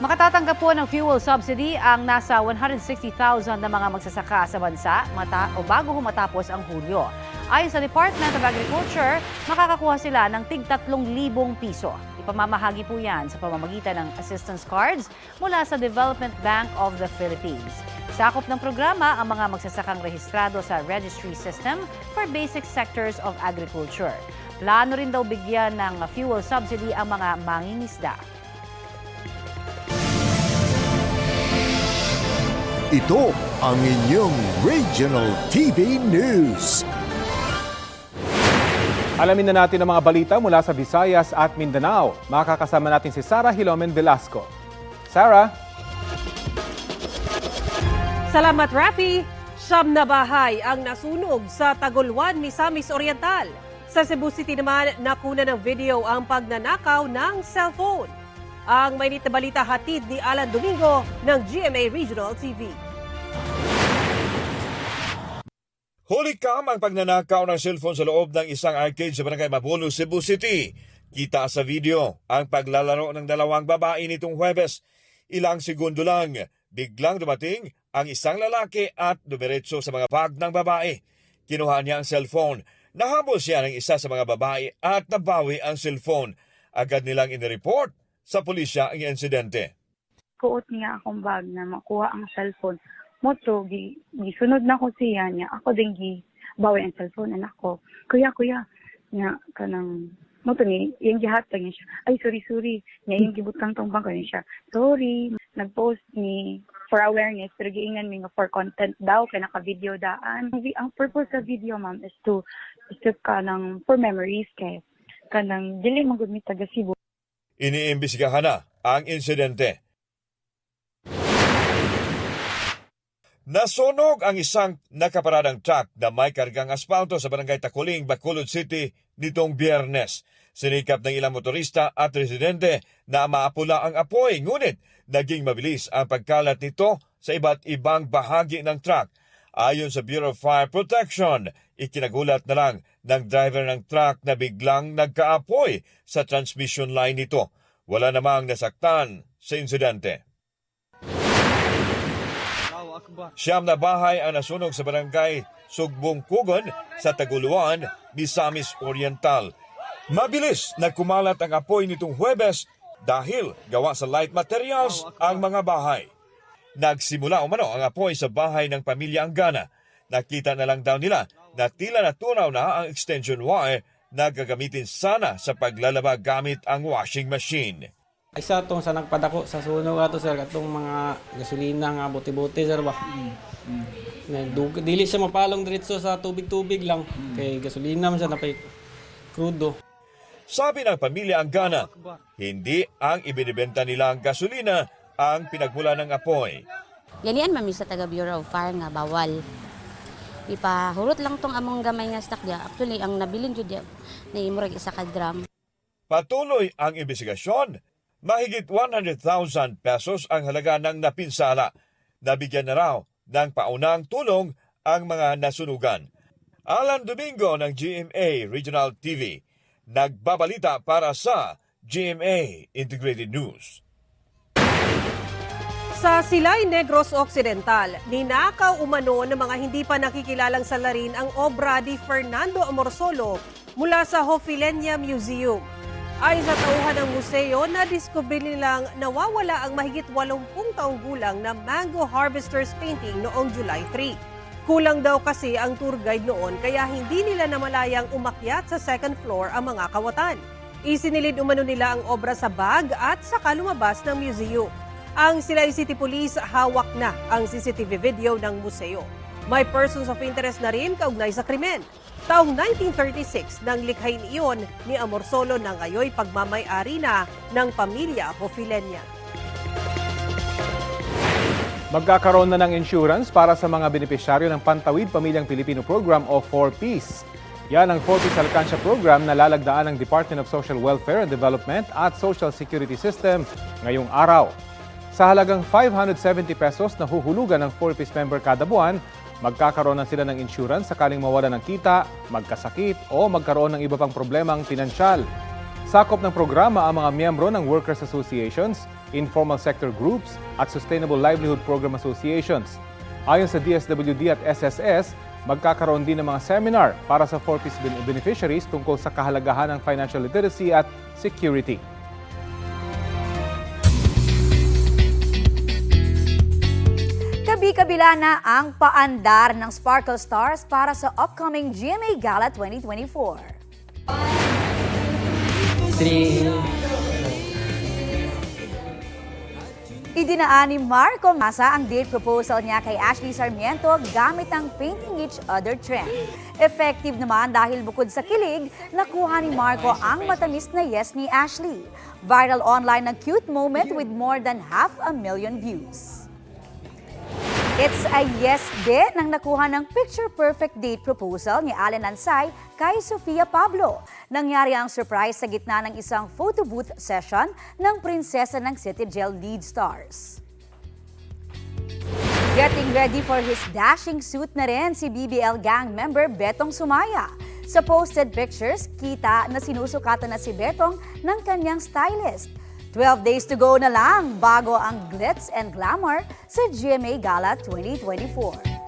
Makatatanggap po ng fuel subsidy ang nasa 160,000 na mga magsasaka sa bansa mata o bago humatapos ang Hulyo. Ayon sa Department of Agriculture, makakakuha sila ng tig 3,000 piso. Ipamamahagi po yan sa pamamagitan ng assistance cards mula sa Development Bank of the Philippines. Sakop ng programa ang mga magsasakang rehistrado sa registry system for basic sectors of agriculture. Plano rin daw bigyan ng fuel subsidy ang mga mangingisda. Ito ang inyong Regional TV News. Alamin na natin ang mga balita mula sa Visayas at Mindanao. Makakasama natin si Sarah Hilomen Velasco. Sarah? Salamat, Rafi! Siyam na bahay ang nasunog sa Tagulwan, Misamis Oriental. Sa Cebu City naman, nakuna ng video ang pagnanakaw ng cellphone. Ang mainit na balita hatid ni Alan Domingo ng GMA Regional TV. Huli kam ang pagnanakaw ng cellphone sa loob ng isang arcade sa Barangay Mabuno, Cebu City. Kita sa video ang paglalaro ng dalawang babae nitong Huwebes. Ilang segundo lang, biglang dumating ang isang lalaki at dumiretso sa mga bag ng babae. Kinuha niya ang cellphone. Nahabol siya ng isa sa mga babae at nabawi ang cellphone. Agad nilang inireport sa pulisya ang insidente. kuot niya akong bag na makuha ang cellphone. Moto, gi, gisunod na ko siya niya. Ako din gi, bawi ang cellphone anak ko. Kuya, kuya, niya, kanang, moto ni, yung gihatag niya siya. Ay, sorry, sorry. Niya yung gibutang tong bangko niya siya. Sorry. Nag-post ni for awareness, pero giingan mi for content daw, kaya naka-video daan. Ang purpose sa video, ma'am, is to, is to kanang, for memories, kay kanang, dili magud mi taga Cebu. Iniimbestigahan na ang insidente. Nasunog ang isang nakaparadang truck na may kargang asfalto sa barangay Takuling, Bacolod City nitong biyernes. Sinikap ng ilang motorista at residente na maapula ang apoy, ngunit naging mabilis ang pagkalat nito sa iba't ibang bahagi ng truck. Ayon sa Bureau of Fire Protection, ikinagulat na lang ng driver ng truck na biglang nagkaapoy sa transmission line nito. Wala namang nasaktan sa insidente. Siyam na bahay ang nasunog sa barangay Sugbong Kugon sa Taguluan, Misamis Oriental. Mabilis na kumalat ang apoy nitong Huwebes dahil gawa sa light materials ang mga bahay. Nagsimula umano ang apoy sa bahay ng pamilya Anggana. Nakita na lang daw nila na tila natunaw na ang extension wire na gagamitin sana sa paglalaba gamit ang washing machine. Isa tong sa nagpadako sa sunog ato sir katong mga gasolina nga buti-buti sir ba. Nagdug- dili siya mapalong diretso sa tubig-tubig lang kay gasolina man siya napay krudo. Sabi ng pamilya Anggana, hindi ang ibinibenta nila ang gasolina ang pinagmula ng apoy. Ganian mami sa taga Bureau of Fire nga bawal. Ipahurot lang tong among gamay nga stock dia. Actually ang nabilin jud dia na imurag isa ka drum. Patuloy ang investigasyon. Mahigit 100,000 pesos ang halaga ng napinsala. Nabigyan na raw ng paunang tulong ang mga nasunugan. Alan Domingo ng GMA Regional TV, nagbabalita para sa GMA Integrated News. Sa Silay Negros Occidental, ninakaw umano ng mga hindi pa nakikilalang salarin ang obra ni Fernando Amorsolo mula sa Hofilenia Museum. Ayon sa tauhan ng museo, nadiskubre nilang nawawala ang mahigit 80 taong gulang na Mango Harvester's Painting noong July 3. Kulang daw kasi ang tour guide noon kaya hindi nila namalayang umakyat sa second floor ang mga kawatan. Isinilid umano nila ang obra sa bag at saka lumabas ng museum. Ang Silay City Police hawak na ang CCTV video ng museo. May persons of interest na rin kaugnay sa krimen. Taong 1936 nang likhain iyon ni Amorsolo na ngayoy pagmamay-ari na ng pamilya Hofilenya. Magkakaroon na ng insurance para sa mga benepisyaryo ng Pantawid Pamilyang Pilipino Program o 4Ps. Yan ang 4Ps Alcansya Program na lalagdaan ng Department of Social Welfare and Development at Social Security System ngayong araw. Sa halagang 570 pesos na huhulugan ng 4Ps member kada buwan, magkakaroon na sila ng insurance sakaling mawala ng kita, magkasakit o magkaroon ng iba pang problemang pinansyal. Sakop ng programa ang mga miyembro ng workers associations informal sector groups at Sustainable Livelihood Program Associations. Ayon sa DSWD at SSS, magkakaroon din ng mga seminar para sa 4Ps ben- beneficiaries tungkol sa kahalagahan ng financial literacy at security. Kabi-kabila na ang paandar ng Sparkle Stars para sa upcoming GMA Gala 2024. Idinaan ni Marco Masa ang date proposal niya kay Ashley Sarmiento gamit ang painting each other trend. Effective naman dahil bukod sa kilig, nakuha ni Marco ang matamis na yes ni Ashley. Viral online ang cute moment with more than half a million views. It's a yes din nang nakuha ng picture-perfect date proposal ni Allen Ansay kay Sofia Pablo. Nangyari ang surprise sa gitna ng isang photo booth session ng prinsesa ng City Gel lead stars. Getting ready for his dashing suit na rin si BBL gang member Betong Sumaya. Sa posted pictures, kita na sinusukatan na si Betong ng kanyang stylist. 12 days to go na lang bago ang glitz and glamour sa GMA Gala 2024.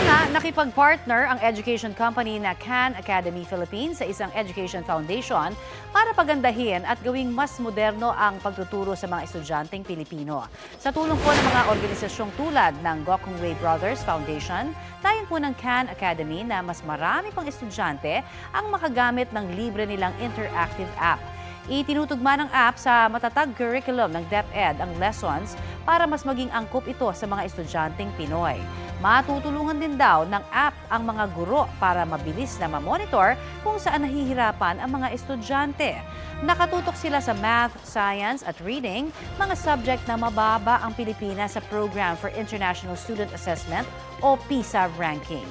Samantala, nakipag-partner ang education company na Khan Academy Philippines sa isang education foundation para pagandahin at gawing mas moderno ang pagtuturo sa mga estudyanteng Pilipino. Sa tulong po ng mga organisasyong tulad ng Gokong Way Brothers Foundation, tayon po ng Khan Academy na mas marami pang estudyante ang makagamit ng libre nilang interactive app. Itinutugma ng app sa matatag curriculum ng DepEd ang lessons para mas maging angkop ito sa mga estudyanteng Pinoy. Matutulungan din daw ng app ang mga guro para mabilis na mamonitor kung saan nahihirapan ang mga estudyante. Nakatutok sila sa math, science at reading, mga subject na mababa ang Pilipinas sa Program for International Student Assessment o PISA ranking.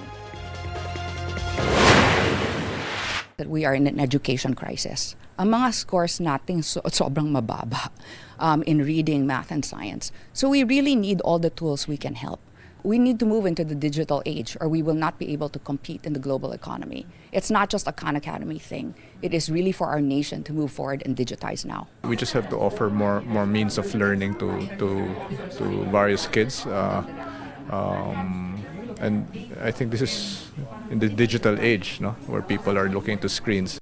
That we are in an education crisis. Ang mga scores natin so, sobrang mababa um, in reading, math, and science. So we really need all the tools we can help. We need to move into the digital age or we will not be able to compete in the global economy. It's not just a Khan Academy thing. It is really for our nation to move forward and digitize now. we just have to offer more more means of learning to to to various kids uh, um, and I think this is in the digital age no where people are looking to screens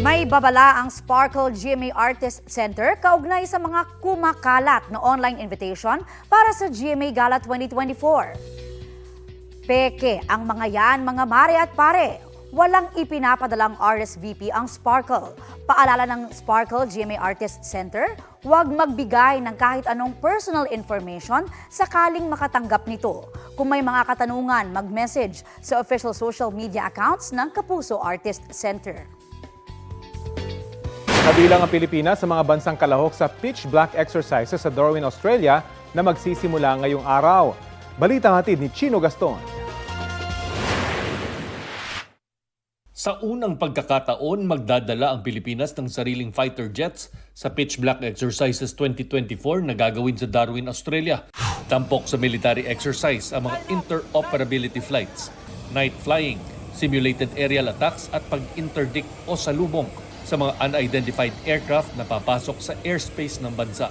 May babala ang Sparkle GMA Artist Center kaugnay sa mga kumakalat na online invitation para sa GMA Gala 2024. Peke ang mga yan, mga mare at pare. Walang ipinapadalang RSVP ang Sparkle. Paalala ng Sparkle GMA Artist Center, huwag magbigay ng kahit anong personal information sakaling makatanggap nito. Kung may mga katanungan, mag-message sa official social media accounts ng Kapuso Artist Center. Kabilang ang Pilipinas sa mga bansang kalahok sa Pitch Black Exercises sa Darwin, Australia na magsisimula ngayong araw. Balitang hatid ni Chino Gaston. Sa unang pagkakataon, magdadala ang Pilipinas ng sariling fighter jets sa Pitch Black Exercises 2024 na gagawin sa Darwin, Australia. Tampok sa military exercise ang mga interoperability flights, night flying, simulated aerial attacks at pag-interdict o salubong sa mga unidentified aircraft na papasok sa airspace ng bansa.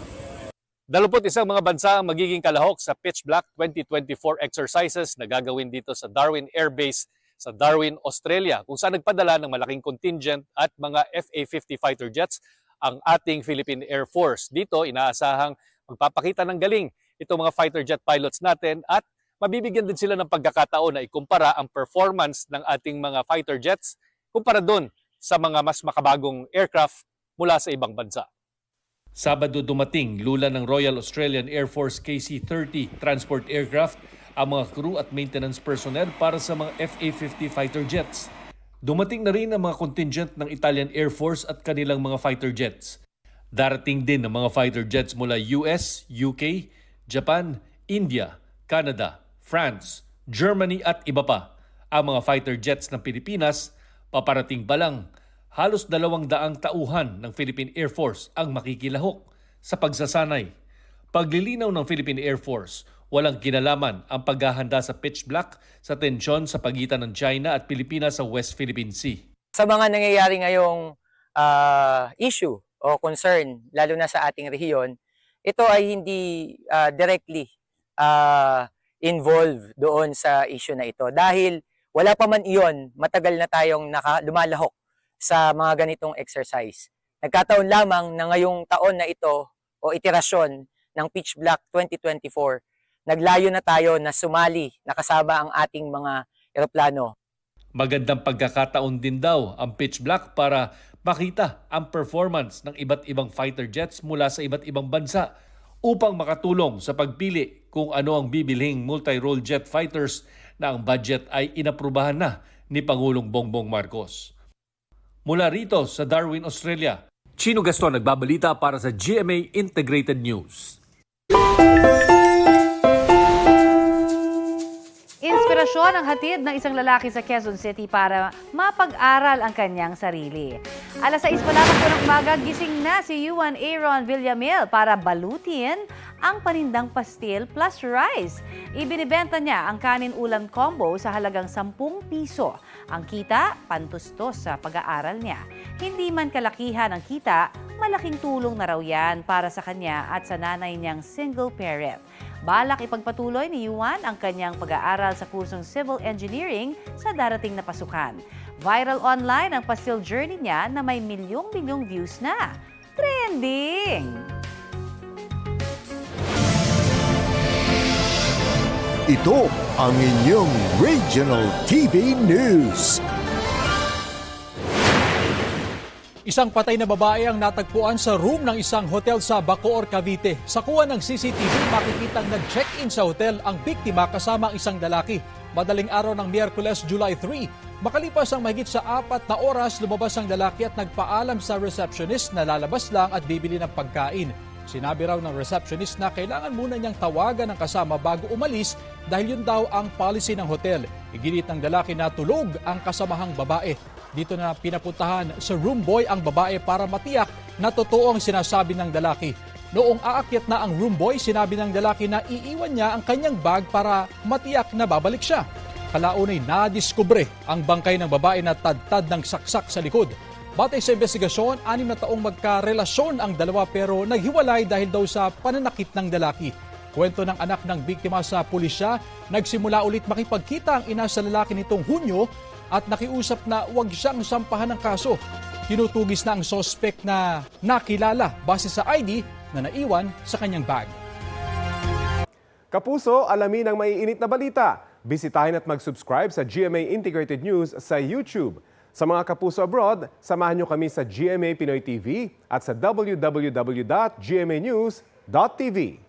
Dalupot isang mga bansa ang magiging kalahok sa Pitch Black 2024 exercises na gagawin dito sa Darwin Air Base sa Darwin, Australia, kung saan nagpadala ng malaking contingent at mga FA-50 fighter jets ang ating Philippine Air Force. Dito, inaasahang magpapakita ng galing itong mga fighter jet pilots natin at mabibigyan din sila ng pagkakataon na ikumpara ang performance ng ating mga fighter jets kumpara doon sa mga mas makabagong aircraft mula sa ibang bansa. Sabado dumating lula ng Royal Australian Air Force KC-30 transport aircraft ang mga crew at maintenance personnel para sa mga FA-50 fighter jets. Dumating na rin ang mga contingent ng Italian Air Force at kanilang mga fighter jets. Darating din ang mga fighter jets mula US, UK, Japan, India, Canada, France, Germany at iba pa. Ang mga fighter jets ng Pilipinas, paparating pa lang. Halos dalawang daang tauhan ng Philippine Air Force ang makikilahok sa pagsasanay. Paglilinaw ng Philippine Air Force, walang kinalaman ang paghahanda sa pitch black sa tensyon sa pagitan ng China at Pilipinas sa West Philippine Sea. Sa mga nangyayari ngayong ah, issue o concern, lalo na sa ating rehiyon, ito ay hindi ah, directly ah, involved doon sa issue na ito. Dahil wala pa man iyon, matagal na tayong naka, lumalahok sa mga ganitong exercise. Nagkataon lamang na ngayong taon na ito o iterasyon ng Pitch Black 2024, naglayo na tayo na sumali, nakasama ang ating mga eroplano Magandang pagkakataon din daw ang pitch black para makita ang performance ng iba't ibang fighter jets mula sa iba't ibang bansa upang makatulong sa pagpili kung ano ang bibilhing multi-role jet fighters na ang budget ay inaprubahan na ni Pangulong Bongbong Marcos. Mula rito sa Darwin, Australia, Chino Gaston nagbabalita para sa GMA Integrated News. Inspirasyon ang hatid ng isang lalaki sa Quezon City para mapag-aral ang kanyang sarili. Alas 6 pa lamang ng umaga, gising na si Yuan Aaron Villamil para balutin ang panindang pastil plus rice. Ibinibenta niya ang kanin ulam combo sa halagang 10 piso. Ang kita, pantustos sa pag-aaral niya. Hindi man kalakihan ang kita, malaking tulong na raw yan para sa kanya at sa nanay niyang single parent. Balak ipagpatuloy ni Yuan ang kanyang pag-aaral sa kursong Civil Engineering sa darating na pasukan. Viral online ang pastil journey niya na may milyong-milyong views na. Trending! Ito ang inyong Regional TV News. Isang patay na babae ang natagpuan sa room ng isang hotel sa Bacoor, Cavite. Sa kuha ng CCTV, makikitang nag-check-in sa hotel ang biktima kasama ang isang lalaki. Madaling araw ng Miyerkules, July 3, makalipas ang mahigit sa apat na oras, lumabas ang lalaki at nagpaalam sa receptionist na lalabas lang at bibili ng pagkain. Sinabi raw ng receptionist na kailangan muna niyang tawagan ng kasama bago umalis dahil yun daw ang policy ng hotel. Iginit ng lalaki na tulog ang kasamahang babae. Dito na pinapuntahan sa room boy ang babae para matiyak na totoo ang sinasabi ng lalaki. Noong aakyat na ang room boy, sinabi ng lalaki na iiwan niya ang kanyang bag para matiyak na babalik siya. Kalaunay nadiskubre ang bangkay ng babae na tadtad ng saksak sa likod. Batay sa investigasyon, anim na taong magkarelasyon ang dalawa pero naghiwalay dahil daw sa pananakit ng lalaki. Kwento ng anak ng biktima sa pulisya, nagsimula ulit makipagkita ang ina sa lalaki nitong Hunyo at nakiusap na huwag siyang sampahan ng kaso. Tinutugis na ang sospek na nakilala base sa ID na naiwan sa kanyang bag. Kapuso, alamin ang maiinit na balita. Bisitahin at mag-subscribe sa GMA Integrated News sa YouTube. Sa mga kapuso abroad, samahan nyo kami sa GMA Pinoy TV at sa www.gmanews.tv.